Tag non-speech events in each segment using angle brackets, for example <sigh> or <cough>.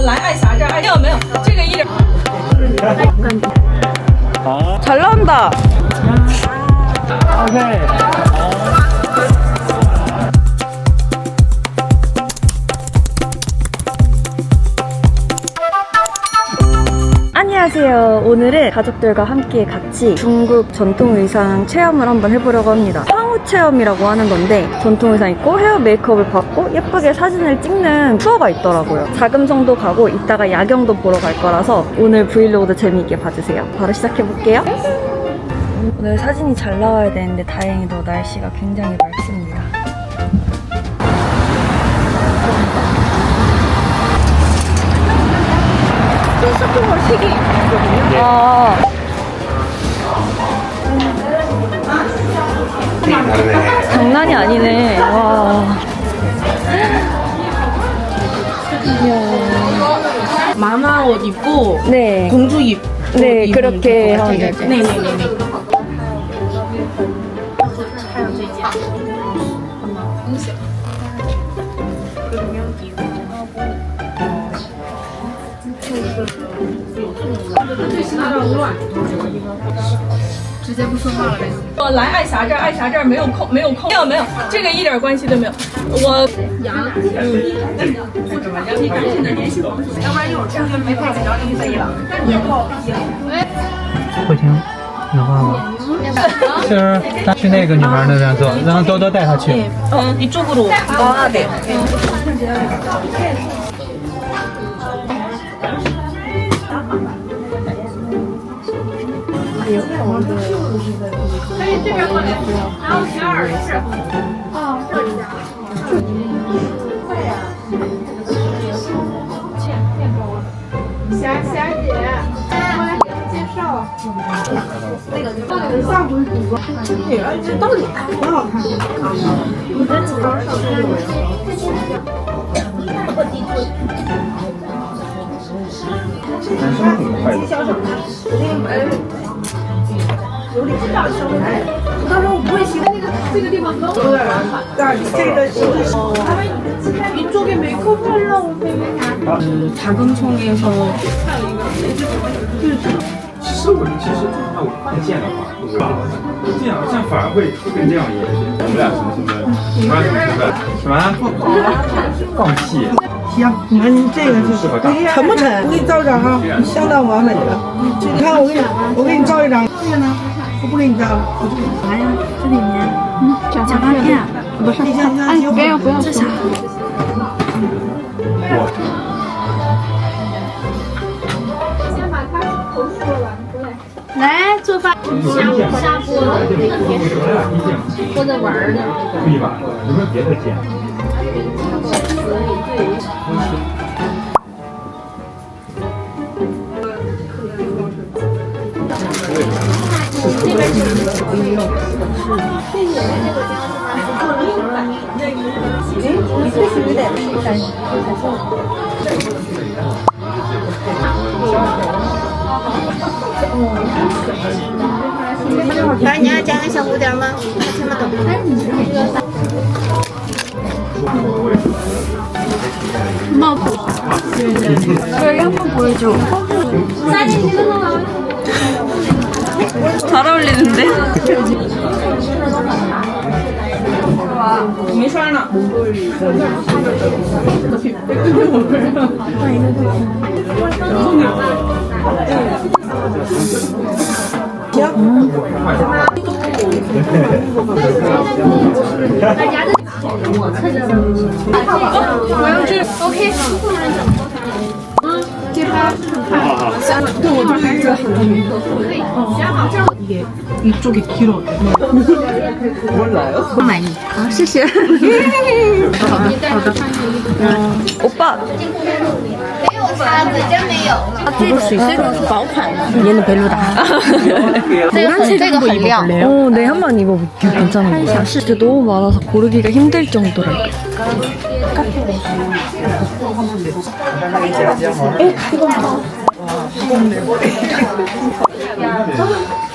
来爱霞这儿，哎，没有没有，这个一点。 잘 나온다. 안녕하세요. 오늘은 가족들과 함께 같이 중국 전통 의상 체험을 한번 해보려고 합니다. 황후 체험이라고 하는 건데 전통 의상 입고 헤어 메이크업을 받고 예쁘게 사진을 찍는 투어가 있더라고요. 자금성도 가고 이따가 야경도 보러 갈 거라서 오늘 브이로그도 재미있게 봐주세요. 바로 시작해볼게요. 오늘 사진이 잘 나와야 되는데 다행히도 날씨가 굉장히 맑습니다. 쇼핑몰 3개 있거든요. 아, 장난이 아니네. 와. 마마 옷 입고 네. 공주 입. 네, 옷 그렇게 입는 거 하면 같아요. 되죠. 네 直接不说话了呗。我来爱霞这儿爱霞这儿没有空没有空没有没有这个一点关系都没有。我牙就是厉害的了牙你赶紧联系黄主要不然一会儿出去没话可聊就废了但你也不好停喂不行有话吗是不是咱去那个女孩那边坐然后多多带他去嗯你住不住啊得嗯我以这边过来，然后十二是啊，这家！的霞霞姐，过来给介绍。那个，那个，下回补吧。真的，这到底多好看？你这怎么上去了？看，我地脚上。我那个。他去。 어, 이쪽으로. 아, 네. 그 자금총에서 其实我其实按我按键的话，是吧？这样这样反而会更这样一点。我们俩什么身份？我们俩什么身份？什么？放弃。行，你看你这个就是沉不沉？我给你照一张哈，相当完美了。你看我给你，我给你照一张。这个呢？ 我不给你照了。啥呀？这里面，嗯，假发片。不是，哎，不要不要，这啥？来做饭，下下锅的那个或者玩儿的。可以吧？有没有别的键？来，你要加个小蝴蝶吗？听不懂。 잘 어울리는데? 고양이 오케이 게 이쪽이 길어. 오빠! 没有叉子，真没有。这个这个是薄款的， 얘는 벨루다. 这个很这个很亮。 어, 네, 한 번 입어볼게요. 괜찮은 것 같아요. 진짜 너무 많아서 고르기가 힘들 정도 카페에 한번 내보자. 이거 봐.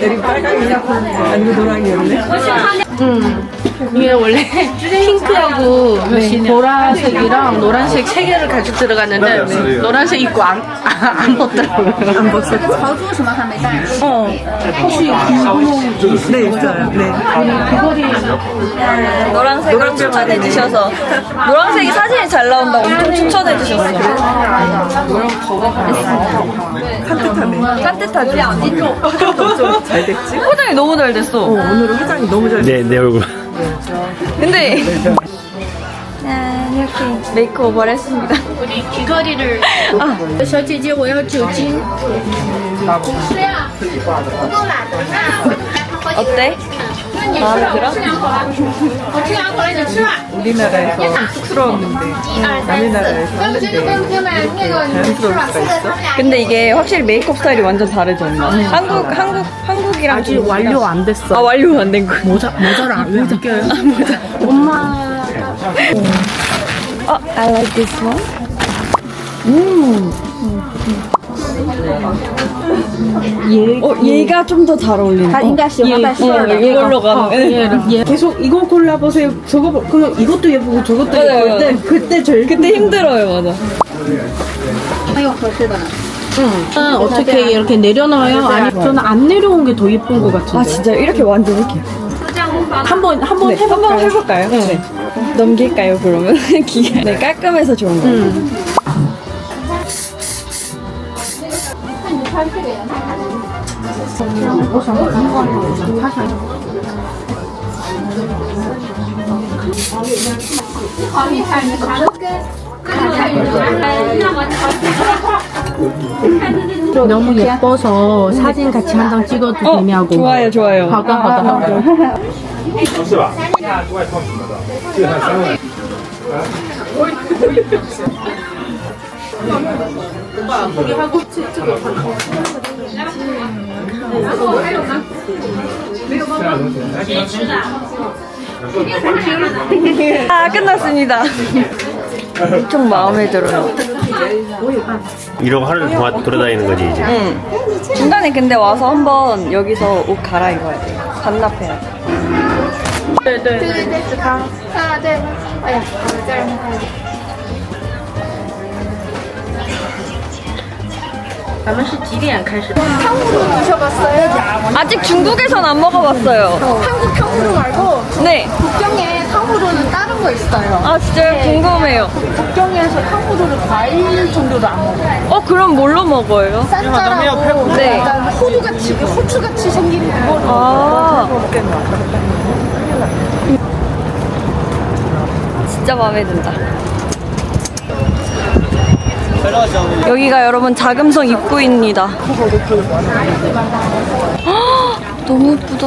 내리 빨강이냐 아니고 노랑이었네 위에 원래 핑크하고 네. 네, 네. 보라색이랑 노란색 세 개를 같이 들어갔는데 노란색 입고 안, 안 벗더라고요. 안 벗어요. 어. 혹시 아, 궁금한 아, 네, 있어요. 네. 귀걸이 아, 노란색을 추천해 주셔서 노란색이 사진이 잘 나온다고 엄청 추천해 주셨어요. 산뜻하네. 산뜻하죠. 잘 됐지? 포장이 너무 잘 됐어. 어, 오늘은 화장이 너무 잘 됐어. 내, 내 얼굴. 근데 짠 이렇게 메이크오버를 했습니다. 우리 귀걸이를. 아, 小姐姐，我要酒精。是呀，不够懒得看。 어때? 마음에 들어? 우리나라에서 쑥스러웠는데 남의 나라에서 하는데 자연스러울 수가 있어? 근데 이게 확실히 메이크업 스타일이 완전 다르죠 엄마 한국, 한국, 한국이랑 아직 좀 완료 안 됐어. 아, 완료 안 된 거야 모자 모자를 안왜 느껴요? 아, 아, 엄마 어, I like this one. 음. 얘, 어, 얘가 좀 더 잘 어울리는. 어, 얘, 이걸로 가는. 얘 계속 이거 골라보세요 저거 보- 그럼 이것도 예쁘고 저것도 맞아요, 예쁠 때 맞아요. 그때 제일 그때 힘들어요, 맞아. 很有合适的呢。 은 어떻게 이렇게 내려놔요? 아니 저는 안 내려온 게 더 예쁜 것 같은데. 아 진짜 이렇게 완전 이렇게. 한번 한번 네, 해볼까요? 한번 해볼까요? 네. 넘길까요, 그러면? <laughs> 기가. 네, 깔끔해서 좋은 거. 요 너무 예뻐서 사진 같이 한 장 찍어도 어, 되냐고. 좋아요, 좋아요. 好的好的好的。是吧？外套什么的，这个才三万。 아, 끝났습니다. 엄청 마음에 들어요. 이러고 하루 종일 돌아다니는 거지, 이제. 응. 중간에 근데 와서 한번 여기서 옷 갈아입어야 돼. 반납해야 돼. 对对对，子康。啊，对。哎呀，我再让他看 탕후루 드셔봤어요? 아직 중국에선 안 먹어봤어요. 어. 한국 탕후루 말고 네. 북경에 탕후루는 다른 거 있어요. 아 진짜요? 네. 궁금해요. 북경에서 탕후루를 과일 정도로 안 먹어요. 어 그럼 뭘로 먹어요? 싼짜라고 네. 약간 호두같이 호추같이 생긴 그거로 아. 진짜 마음에 든다. 여기가 여러분 자금성 입구입니다. 헉, 너무 예쁘다.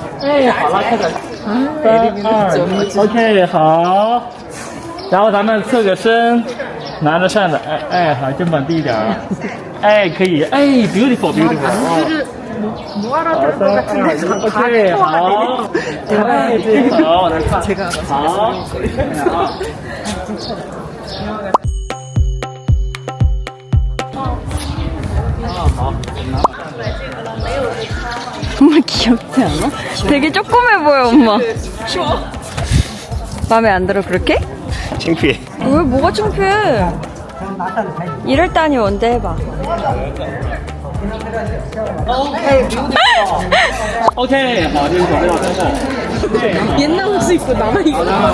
哎，好了，开始，三，OK，好，然后咱们侧个身，拿着扇子，哎哎，好，肩膀低一点儿，哎，可以，哎，beautiful，beautiful，哦。好，三二一，OK，好，哎，对，好，来看，好，好。 엄마 귀엽지 않아? 되게 조그매 보여 엄마. 귀여워 맘에 안 들어 그렇게? 창피해. 왜 뭐가 창피해? 이럴 다니 언제 해봐. 오케이. 옛날 옷 입고 나만 입고 좋아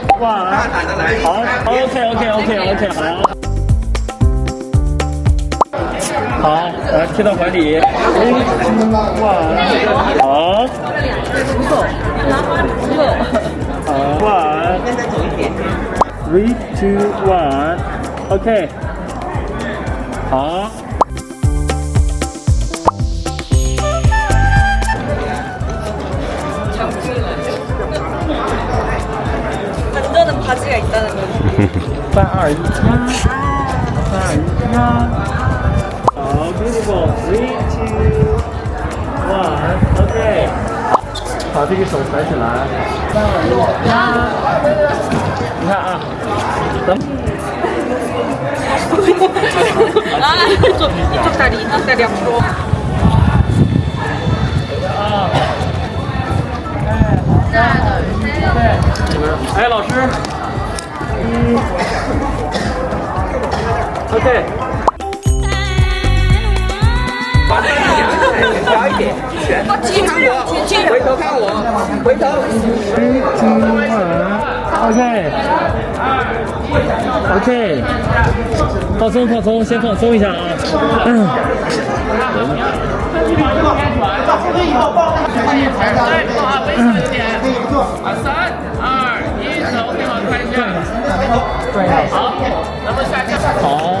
哇，好，OK，OK，OK，OK，、ok okay, 好。好，来贴到怀里。哇，好。不错，麻花不错。好，哇。跟着走一点。Three, two, one, OK。好。반전은 바지가 있다는 거지. 三二一压，三二一压。好，beautiful。Three, two, one. OK。把这个手抬起来，三二一压。你看啊，咱们。 아, 이쪽, 이쪽 다리, 이쪽 다리 앞으로. 哎，老师。 对把身个扬起来全一点继续看我回头看我回头，OK，OK，放松放松先放松一下啊嗯一三二一走非常快一点好然后下降好。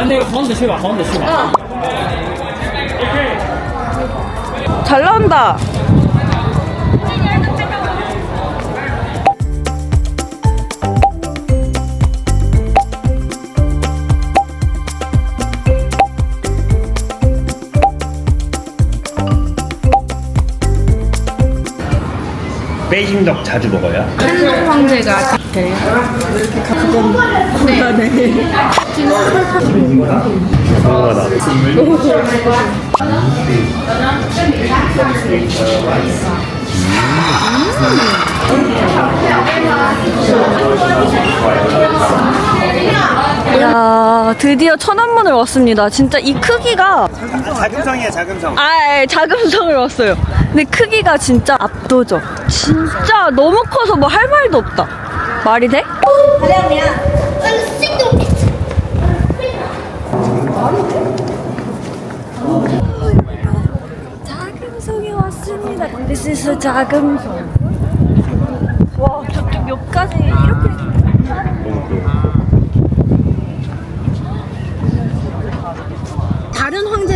아, 네. 来，那个黄子去吧，黄子去吧。OK。 잘 나온다. 베이징덕 자주 먹어요? 한국 황제가 궁금하다. 야 드디어 천안문을 왔습니다. 진짜 이 크기가 자금성이야 자금성. 아 예, 자금성을 왔어요. 근데 크기가 진짜 압도적. 진짜 너무 커서 뭐 할 말도 없다. 말이 돼? 자금성에 왔습니다. This is 자금성. 와 저쪽 옆까지 이렇게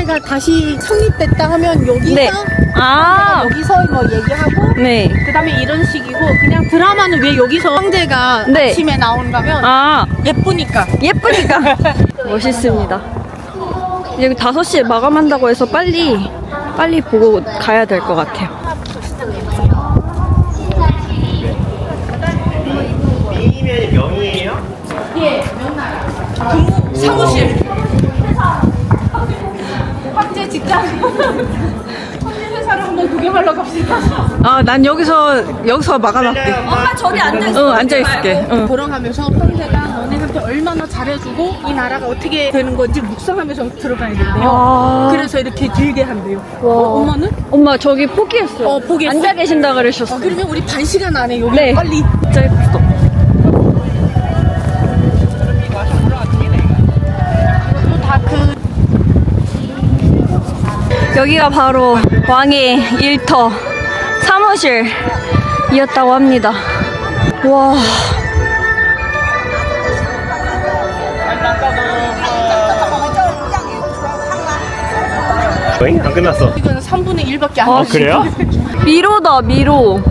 황제가 다시 성립됐다 하면 여기서 네. 아 여기서 뭐 얘기하고 네. 그다음에 이런 식이고 그냥 드라마는 왜 여기서 황제가 네. 아침에 하면 아 예쁘니까 예쁘니까 <laughs> 멋있습니다. 여기 5시에 마감한다고 해서 빨리 빨리 보고 가야 될 것 같아요. 미이면이 명이에요? 사무실 황제 회사를 한번 구경하러 갑시다 아, 난 여기서 여기서 막아놨게. 엄마 저기 앉아 응, 앉아 있을게. 응. 보러가면서 황제가 너네한테 얼마나 잘해주고 이 나라가 어떻게 되는 건지 묵상하면서 들어가야 된대요 아. 그래서 이렇게 길게 한대요 어, 엄마는? 엄마 저기 포기했어요. 어, 포기했어? 앉아 계신다 그러셨어. 어, 그러면 우리 반 시간 안에 여기 네. 빨리 진짜 예쁘다. 여기가 바로 왕의 일터 사무실이었다고 합니다. 와. 여행 안 끝났어. 이건 3분의 1밖에 안 아, 그래요? 미로다, 미로.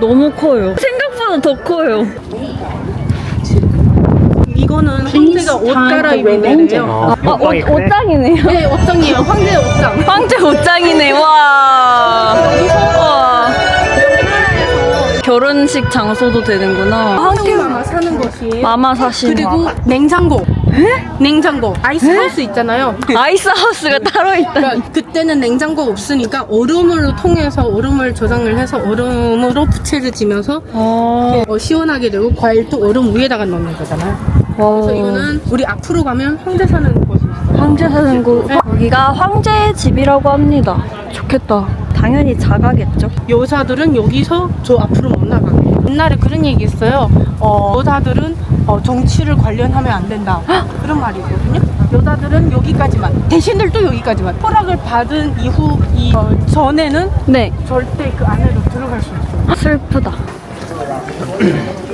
너무 커요. 생각보다 더 커요. 이거는 황제가 옷 갈아입는 데래요. 어, 아, 옷, 옷장이네요. 네, 옷장이에요. 황제 옷장. 황제 옷장이네, 와. 와. 결혼식 장소도 되는구나. 한국 마마 사는 곳이에요. 마마 사신. 그리고 냉장고. 냉장고. 아이스하우스 있잖아요. 아이스 하우스가 따로 있다. 그러니까 그때는 냉장고 없으니까 얼음으로 통해서 얼음을 저장을 해서 얼음으로 부채를 지면서 어. 어, 시원하게 되고 과일도 얼음 위에다가 넣는 거잖아요. 그래서 이거는 우리 앞으로 가면 황제 사는 곳이 있어요. 황제 사는 곳. 여기가 황제의 집이라고 합니다. 좋겠다. 당연히 자가겠죠. 여자들은 여기서 저 앞으로 못 나가게. 옛날에 그런 얘기 있어요. 어, 여자들은 어, 정치를 관련하면 안 된다. 그런 말이 있거든요. 여자들은 여기까지만. 대신들도 여기까지만. 허락을 받은 이후 이 어, 전에는 네. 절대 그 안으로 들어갈 수 없어요. 슬프다. <clears throat>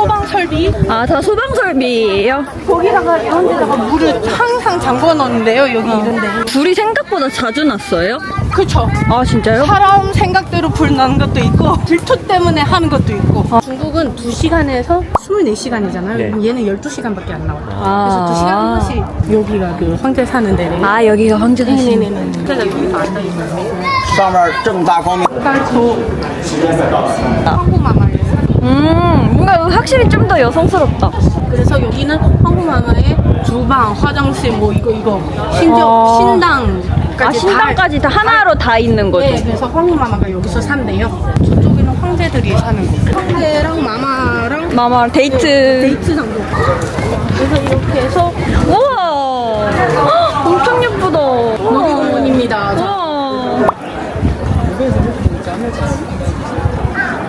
소방 설비 아, 다 소방 설비예요? 거기다가 이런 데다가 물을 항상 잠궈 놓는데요. 여기 이런데. 불이 생각보다 자주 났어요? 그쵸. 아, 진짜요? 사람 생각대로 불 나는 것도 있고 질투 때문에 하는 것도 있고 중국은 2시간에서 24시간이잖아요 네. 얘는 12시간밖에 안 나와요 아. 그래서 2시간 한 번씩 여기가 그 황제 사는 데래요 아, 여기가 황제 사신. 네네네 그래서 여기서 앉아있어요 上面正大光明。 딸도 한국마마예요 음, 뭔가 확실히 좀 더 여성스럽다. 그래서 여기는 한국마마의 주방, 화장실 뭐 이거 이거 심지어 아. 신당까지 아, 다 신당까지 다 하나로 다 있는 거죠? 네, 그래서 황후마마가 여기서 산대요. 저쪽에는 황제들이 사는 곳. 황제랑 마마랑 마마랑 데이트. 데이트 장소. 그래서 이렇게 해서 우와! 헉, 엄청 예쁘다. 놀이공원입니다. 저- 우와.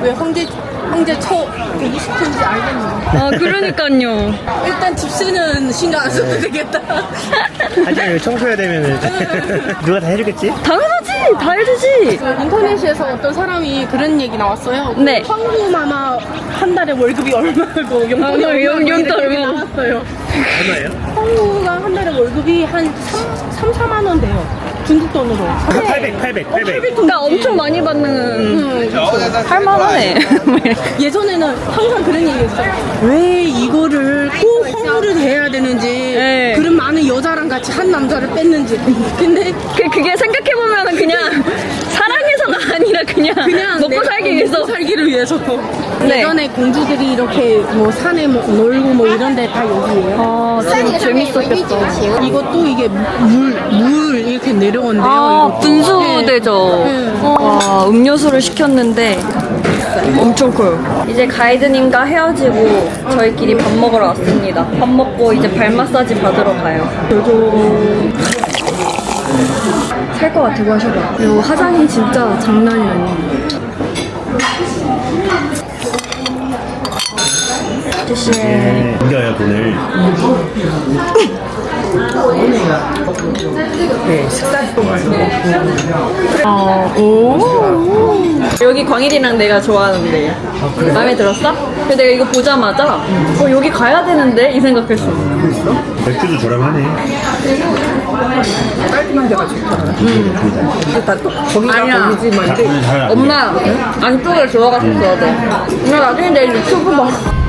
왜 황제 황제 초 20초인지 알겠네요. 아, 그러니까요. <laughs> 일단 집세는 신경 안 써도 되겠다. 하지만 여기 청소해야 되면은 <laughs> 누가 다 해주겠지? 당연하지! 다 해주지! 그 인터넷에서 어떤 사람이 그런 얘기 나왔어요. 네. 황후 마마 한 달에 월급이 얼마고 용돈이 아, 얼마고 용- 용돈 이런 얘기 얼마. 나왔어요. 얼마예요? 황후가 한 달에 월급이 한 3, 3 4만 원 돼요. 중국 돈으로. 800, 800, 800. 그러니까 엄청 많이 받는 음, 할만하네. 예전에는 항상 그런 얘기 했어요. 왜 이거를 꼭 황후를 해야 되는지, 네. 그런 많은 여자랑 같이 한 남자를 뺐는지. 근데 그, 그게 생각해보면 그냥 사랑해서가 아니라 그냥, 그냥 먹고 살기 위해서. 먹고 살기를 위해서. 네. 예전에 공주들이 이렇게 뭐 산에 뭐 놀고 뭐 이런 데 다 여기예요. 아, 진짜 재밌었겠다. 이것도 이게 물, 물 이렇게 내려온대요. 아, 이것도. 분수대죠. 네. 와, 음료수를 시켰는데 엄청 커요. 이제 가이드님과 헤어지고 저희끼리 밥 먹으러 왔습니다. 밥 먹고 이제 발 마사지 받으러 가요. 살것 같아고 하셔봐. 그리고 화장이 진짜 장난이 아니에요. 아저씨. 이겨요 돈을. 어, 오. 여기 광일이랑 내가 좋아하는데. 마음에 들었어? 그래서 내가 이거 보자마자, 어, 여기 가야 되는데? 이 생각했어. 맥주도 저렴하네. 아니야. 엄마, 안쪽에 들어갔었어야 돼. 엄마 나중에 내 유튜브 봐.